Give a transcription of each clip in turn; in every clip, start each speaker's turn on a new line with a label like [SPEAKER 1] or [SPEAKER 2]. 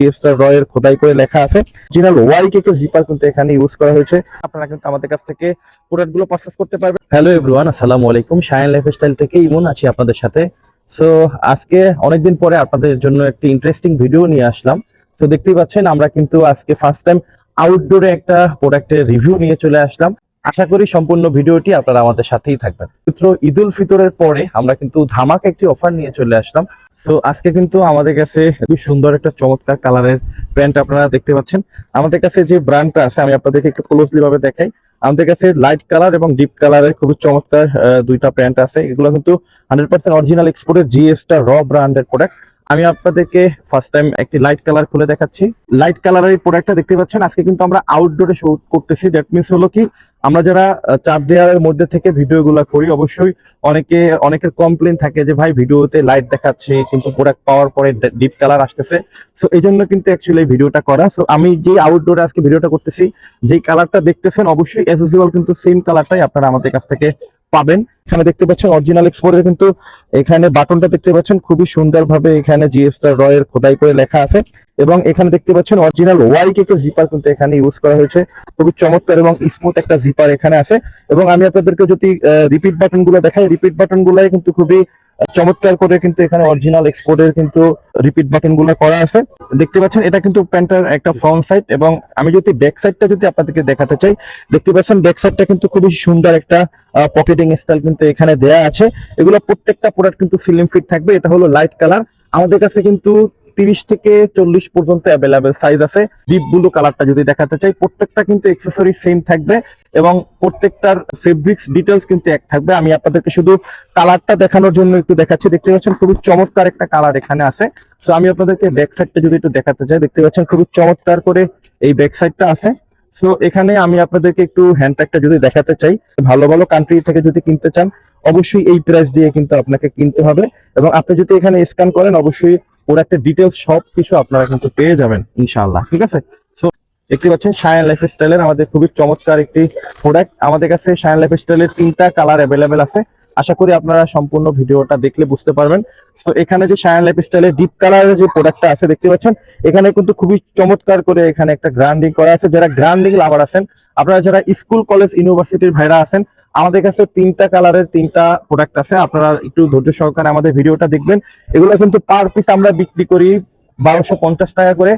[SPEAKER 1] PSR রয়ের খোদাই করে লেখা আছে। অরিজিনাল ওয়াই কেকের জিপার কিন্তু এখানে ইউজ করা হয়েছে। আপনারা কিন্তু আমাদের কাছ থেকে প্রোডাক্টগুলো পারচেস করতে পারবেন। হ্যালো এভরিওয়ান আসসালামু আলাইকুম। শাইন লাইফস্টাইল থেকে ইমন আছি আপনাদের সাথে। সো আজকে অনেকদিন পরে আপনাদের জন্য একটি ইন্টারেস্টিং ভিডিও নিয়ে আসলাম। তো দেখতেই পাচ্ছেন, আমরা কিন্তু আজকে ফার্স্ট টাইম আউটডোরে একটা প্রোডাক্টের রিভিউ নিয়ে চলে আসলাম। আশা করি সম্পূর্ণ ভিডিওটি আপনারা আমাদের সাথেই থাকবেন। মিত্র ঈদ উল ফিতরের পরে আমরা কিন্তু ধামাক একটি অফার নিয়ে চলে আসলাম। তো আজকে কিন্তু আমাদের কাছে খুব সুন্দর একটা চমৎকার কালারের প্যান্ট আপনারা দেখতে পাচ্ছেন। আমাদের কাছে যে ব্র্যান্ডটা আছে, আমি আপনাদেরকে একটু ক্লোজলি ভাবে দেখাই। আমাদের কাছে লাইট কালার এবং ডিপ কালারের খুব চমৎকার দুইটা প্যান্ট আছে। এগুলো কিন্তু হান্ড্রেড পার্সেন্ট অরিজিনাল এক্সপোর্টের জিএসটা র ব্র্যান্ডের প্রোডাক্ট আমি আপনাদেরকে ফার্স্ট টাইম একটি লাইট কালার খুলে দেখাচ্ছি। লাইট কালারের প্রোডাক্টটা দেখতে পাচ্ছেন, আজকে কিন্তু আমরা আউটডোরে শুট করতেছি। দ্যাট মিনস হলো কি, আমরা যারা চার দেয়ালের মধ্যে থেকে ভিডিওগুলো করি, অবশ্যই অনেকে, অনেকের কমপ্লেন থাকে যে, ভাই, ভিডিওতে লাইট দেখাচ্ছে, কিন্তু প্রোডাক্ট পাওয়ার পরে ডিপ কালার আসতেছে। সো এই জন্য কিন্তু অ্যাকচুয়ালি এই ভিডিওটা করা। সো আমি যে আউটডোরে আজকে ভিডিওটা করতেছি, যেই কালারটা দেখতেছেন, অবশ্যই অ্যাজ কিন্তু সেম কালারটাই আপনারা আমাদের কাছ থেকে পাবেন। এখানে দেখতে পাচ্ছেন অরিজিনাল এক্সপোর্টের কিন্তু এখানে বাটনটা দেখতে পাচ্ছেন, খুবই সুন্দরভাবে এখানে জিএসআর রয়ের খোদাই করে লেখা আছে। এবং এখানে দেখতে পাচ্ছেন অরিজিনাল ওয়াই কেকের জিপার কিন্তু এখানে ইউজ করা হয়েছে। খুবই চমৎকার এবং স্মুথ একটা জিপার এখানে আছে। এবং আমি আপনাদেরকে যদি রিপিট বাটনগুলো দেখাই রিপিট বাটন গুলাই কিন্তু খুবই চমৎকার করে কিন্তু এখানে অরিজিনাল এক্সপোর্টের কিন্তু রিপিট বাটনগুলো করা আছে। দেখতে পাচ্ছেন, এটা কিন্তু প্যান্টার একটা ফ্রন্ট সাইড এবং আমি যদি ব্যাক সাইডটা যদি আপনাদেরকে দেখাতে চাই, দেখতে পাচ্ছেন ব্যাক সাইডটা কিন্তু খুবই সুন্দর একটা পকেটিং স্টাইল কিন্তু এখানে দেয়া আছে। এগুলো প্রত্যেকটা প্রোডাক্ট কিন্তু সিলিম ফিট থাকবে, এটা হলো লাইট কালার আমাদের কাছে কিন্তু তিরিশ থেকে চল্লিশ পর্যন্ত অ্যাভেলেবেল সাইজ আছে। ডিপ ব্লু কালারটা যদি দেখাতে চাই, প্রত্যেকটা কিন্তু এক্সেসরি সেম থাকবে এবং প্রত্যেকটার ফেব্রিক্স ডিটেলস কিন্তু এক থাকবে। আমি আপনাদেরকে শুধু কালারটা দেখানোর জন্য একটু দেখাচ্ছি। দেখতে পাচ্ছেন খুবই চমৎকার একটা কালার এখানে আছে। তো আমি আপনাদেরকে ব্যাক সাইডটা যদি একটু দেখাতে চাই, দেখতে পাচ্ছেন খুবই চমৎকার করে এই ব্যাক সাইডটা আছে। সো এখানে আমি আপনাদেরকে একটু হ্যান্ডট্যাগটা যদি দেখাতে চাই, ভালো ভালো কান্ট্রি থেকে যদি কিনতে চান, অবশ্যই এই প্রাইস দিয়ে কিন্তু আপনাকে কিনতে হবে। এবং আপনি যদি এখানে স্ক্যান করেন, অবশ্যই প্রোডাক্টের ডিটেলস সব কিছু আপনারা কিন্তু পেয়ে যাবেন, ইনশাআল্লাহ, ঠিক আছে? সো দেখতে পাচ্ছেন শায়ান লাইফ স্টাইলের আমাদের খুবই চমৎকার একটি প্রোডাক্ট আমাদের কাছে শায়ান লাইফ স্টাইলের তিনটা কালার অ্যাভেলেবেল আছে। আশা করি আপনারা সম্পূর্ণ ভিডিওটা দেখলে বুঝতে পারবেন। তো এখানে যে শায়ান লাইফ স্টাইলের ডিপ কালারের যে প্রোডাক্টটা আছে, দেখতে পাচ্ছেন, এখানে কিন্তু খুবই চমৎকার করে এখানে একটা গ্রান্ডিং করা আছে। যারা গ্রান্ডিং লাভার আছেন, আপনারা যারা স্কুল কলেজ ইউনিভার্সিটির ভাইরা আছেন আমাদের কাছে তিনটা কালারের তিনটা প্রোডাক্ট আছে। আপনারা একটু ধৈর্য সহকারে আমাদের ভিডিওটা দেখবেন। এগুলো কিন্তু পার পিস আমরা বিক্রি করি বারোশো পঞ্চাশ টাকা করে।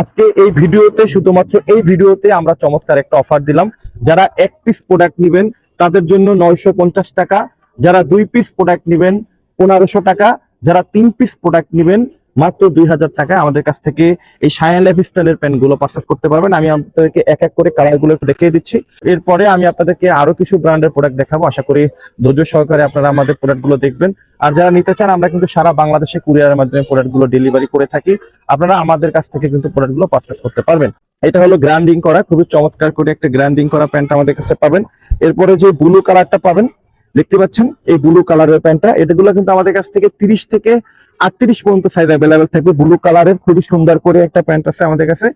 [SPEAKER 1] আজকে এই ভিডিওতে শুধুমাত্র এই ভিডিওতে আমরা চমৎকার একটা অফার দিলাম। যারা এক পিস প্রোডাক্ট নেবেন, তাদের জন্য নয়শো পঞ্চাশ টাকা। যারা দুই পিস প্রোডাক্ট নেবেন, পনেরোশো টাকা। যারা তিন পিস প্রোডাক্ট নেবেন মাত্র দুই হাজার টাকা আমাদের কাছ থেকে এই সায়ান লাইফ স্টাইলের পেনগুলো পারচেস করতে পারবেন। আমি আপনাদেরকে এক এক করে কালারগুলো একটু দেখিয়ে দিচ্ছি। এরপরে আমি আপনাদেরকে আরও কিছু ব্র্যান্ডের প্রোডাক্ট দেখাবো। আশা করি ধৈর্য সহকারে আপনারা আমাদের প্রোডাক্টগুলো দেখবেন। আর যারা নিতে চান, আমরা কিন্তু সারা বাংলাদেশে কুরিয়ারের মাধ্যমে প্রোডাক্টগুলো ডেলিভারি করে থাকি। আপনারা আমাদের কাছ থেকে কিন্তু প্রোডাক্টগুলো পারচেস করতে পারবেন। এটা হলো গ্র্যান্ডিং করা। খুবই চমৎকার করে একটা গ্র্যান্ডিং করা প্যান্ট আমাদের কাছে পাবেন। এরপরে যে ব্লু কালারটা পাবেন দেখতে পাচ্ছেন? এই ব্লু কালারের প্যান্টটা। এটাগুলো কিন্তু আমাদের কাছ থেকে তিরিশ থেকে আটত্রিশ পর্যন্ত সাইজ অ্যাভেলেবেল থাকবে। ব্লু কালারের খুবই সুন্দর করে একটা প্যান্ট আছে আমাদের কাছে।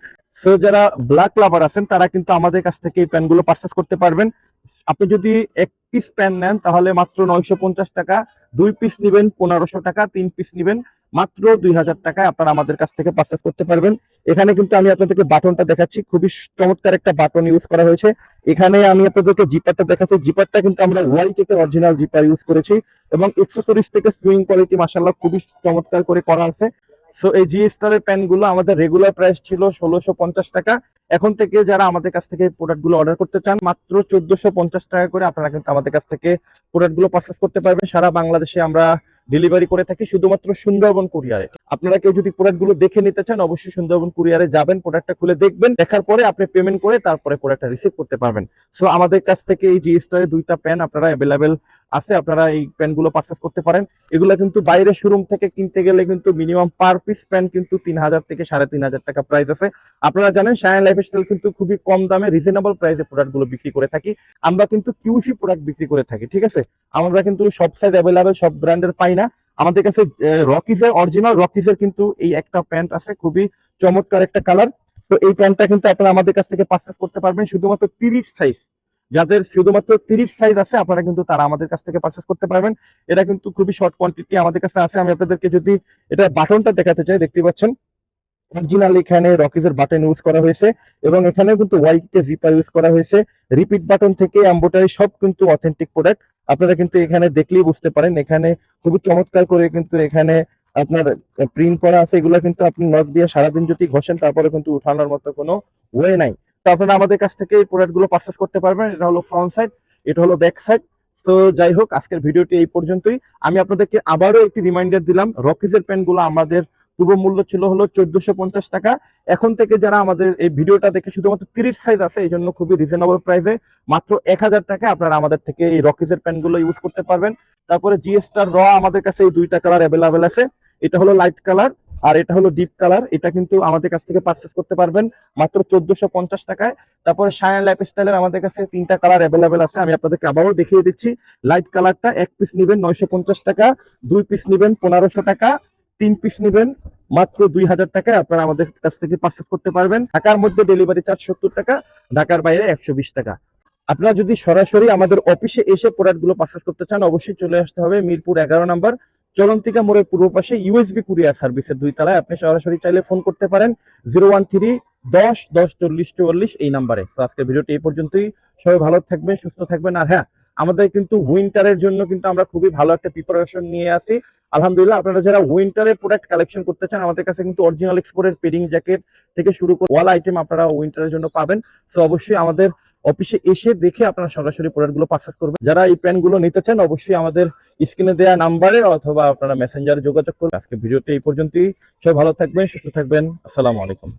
[SPEAKER 1] সো যারা ব্ল্যাক লাভার আছেন, তারা কিন্তু আমাদের কাছ থেকে এই প্যান্টগুলো পারচেস করতে পারবেন। আপনি যদি এক পিস প্যান্ট নেন, তাহলে মাত্র নয়শো পঞ্চাশ টাকা। দুই পিস নিবেন, পনেরোশো টাকা। তিন পিস নিবেন। মাত্র দুই হাজার টাকায় আপনারা আমাদের কাছ থেকে পারচেস করতে পারবেন। এখানে কিন্তু আমি আপনাদেরকে বাটনটা দেখাচ্ছি। খুবই চমৎকার একটা বাটন ইউজ করা হয়েছে। এখানে আমি আপনাদেরকে জিপারটা দেখাচ্ছি। জিপারটা কিন্তু আমরা ওয়াই কেকের অরিজিনাল জিপার ইউজ করেছি এবং এক্সেসরিজ থেকে সুইং কোয়ালিটি মাসাল্লাহ খুবই চমৎকার করে করা আছে। সো এই জি স্টারের প্যানগুলো আমাদের রেগুলার প্রাইস ছিল ষোলোশো পঞ্চাশ টাকা। এখন থেকে যারা আমাদের কাছ থেকে প্রোডাক্টগুলো অর্ডার করতে চান, মাত্র চোদ্দশো পঞ্চাশ টাকা করে আপনারা কিন্তু আমাদের কাছ থেকে প্রোডাক্টগুলো পারচেস করতে পারবেন। সারা বাংলাদেশে আমরা ডেলিভারি করে থাকি, শুধুমাত্র সুন্দরবন কুরিয়ারে। আপনারা কেউ যদি প্রোডাক্টগুলো দেখে নিতে চান, অবশ্যই সুন্দরবন কুরিয়ারে যাবেন প্রোডাক্টটা খুলে দেখবেন, দেখার পরে আপনি পেমেন্ট করে তারপরে প্রোডাক্টটা রিসিভ করতে পারবেন। সো আমাদের কাছ থেকে এই জি স্টোরে দুইটা প্যান আপনারা অ্যাভেলেবেল আছে, আপনারা এই প্যানগুলো পারচেস করতে পারেন। এগুলো কিন্তু বাইরে শোরুম থেকে কিনতে গেলে কিন্তু মিনিমাম পার পিস প্যান কিন্তু তিন হাজার থেকে সাড়ে তিন হাজার টাকা প্রাইস আছে। আপনারা জানেন শায়ান লাইফ স্টাইল কিন্তু খুবই কম দামে রিজনেবল প্রাইসে প্রোডাক্টগুলো বিক্রি করে থাকি। আমরা কিন্তু কিউসি প্রোডাক্ট বিক্রি করে থাকি, ঠিক আছে? আমরা কিন্তু সব সাইজ অ্যাভেলেবেল সব ব্র্যান্ডের পাই না। আমাদের কাছে রকিজের অরিজিনাল রকিজের কিন্তু এই একটা প্যান্ট আছে, খুবই চমৎকার একটা কালার তো এই প্যান্টটা কিন্তু আপনারা আমাদের কাছ থেকে পারচেস করতে পারবেন, শুধুমাত্র তিরিশ সাইজ যাদের শুধুমাত্র তিরিশ সাইজ আছে, আপনারা কিন্তু তারা আমাদের কাছ থেকে পারচেস করতে পারবেন। এটা কিন্তু খুবই শর্ট কোয়ান্টিটি আমাদের কাছে আছে। আমি আপনাদেরকে যদি এটা বাটনটা দেখাতে চাই, দেখতে পাচ্ছেন? অরিজিনাল এখানে রকিজের বাটন ইউজ করা হয়েছে এবং এখানে কিন্তু ওয়াইকে জিপার ইউজ করা হয়েছে। রিপিট বাটন থেকে এম্বোটারি সব কিন্তু অথেন্টিক প্রোডাক্ট আপনারা কিন্তু এখানে দেখলেই বুঝতে পারেন। এখানে খুবই চমৎকার করে কিন্তু এখানে আপনার প্রিন্ট করা আছে। এগুলো কিন্তু আপনি নখ দিয়ে সারাদিন যদি ঘষেন, তারপরে কিন্তু উঠানোর মতো কোনো ওয়ে নাই। আপনারা আমাদের কাছ থেকে এই প্রোডাক্টগুলো পারচেস করতে পারবেন। এটা হলো ফ্রন্ট সাইড এটা হলো ব্যাক সাইড তো যাই হোক, আজকের ভিডিওটি এই পর্যন্তই। আমি আপনাদেরকে আবারও একটি রিমাইন্ডার দিলাম রকিজের প্যান্টগুলো আমাদের পূর্ব মূল্য ছিল হলো চোদ্দশো পঞ্চাশ টাকা। এখন থেকে যারা আমাদের এই ভিডিওটা দেখে শুধুমাত্র তিরিশ সাইজ আছে, এই জন্য খুবই রিজনেবল প্রাইসে মাত্র এক হাজার টাকা আপনারা আমাদের থেকে এই রকিজের প্যান্টগুলো ইউজ করতে পারবেন। তারপরে জিএসটার র আমাদের কাছে এই দুইটা কালার অ্যাভেলেবেল আছে। এটা হলো লাইট কালার আর এটা হলো ডিপ কালার এটা কিন্তু আমাদের কাছ থেকে পারচেস করতে পারবেন মাত্র চোদ্দশো পঞ্চাশ টাকায়। তারপরে সায়ান লাইফ স্টাইলের আমাদের কাছে তিনটা কালার অ্যাভেলেবেল আছে, আমি আপনাদেরকে আবারও দেখিয়ে দিচ্ছি। লাইট কালারটা এক পিস নেবেন নয়শো পঞ্চাশ টাকা, দুই পিস নেবেন পনেরোশো টাকা, তিন পিস নেবেন মাত্র দুই হাজার টাকায় আপনারা আমাদের কাছ থেকে পারচেস করতে পারবেন। ঢাকার মধ্যে ডেলিভারি চার্জ সত্তর টাকা, ঢাকার বাইরে একশো বিশ টাকা। আপনারা যদি সরাসরি আমাদের অফিসে এসে প্রোডাক্টগুলো পারচেস করতে চান, অবশ্যই চলে আসতে হবে মিরপুর এগারো নম্বর চলন্তিকা মোড়ের পূর্ব পাশে ইউএসবি কুরিয়ার সার্ভিসের দুই তলায় আপনি সরাসরি চাইলে ফোন করতে পারেন জিরো ওয়ান থ্রি দশ দশ, চল্লিশ, চুয়াল্লিশ এই নাম্বারে তো আজকের ভিডিওটি এই পর্যন্তই। সবাই ভালো থাকবেন, সুস্থ থাকবেন। আর হ্যাঁ আমাদের কিন্তু উইন্টারের জন্য কিন্তু আমরা খুবই ভালো একটা প্রিপারেশন নিয়ে আসি আলহামদুলিল্লাহ, আপনারা যারা উইন্টারের প্রোডাক্ট কালেকশন করতে চান, আমাদের কাছে কিন্তু অরিজিনাল এক্সপোর্টের পেডিং জ্যাকেট থেকে শুরু করে ওয়াল আইটেম আপনারা উইন্টারের জন্য পাবেন। তো অবশ্যই আমাদের অফিসে এসে দেখে আপনারা সরাসরি প্রোডাক্টগুলো পারচেস করবেন। যারা এই প্যান্টগুলো নিতে চান, অবশ্যই আমাদের স্ক্রিনে দেওয়া নাম্বারে অথবা আপনারা মেসেঞ্জারে যোগাযোগ করবেন আজকে ভিডিওটি এই পর্যন্তই। সবাই ভালো থাকবেন, সুস্থ থাকবেন। আসসালামু আলাইকুম।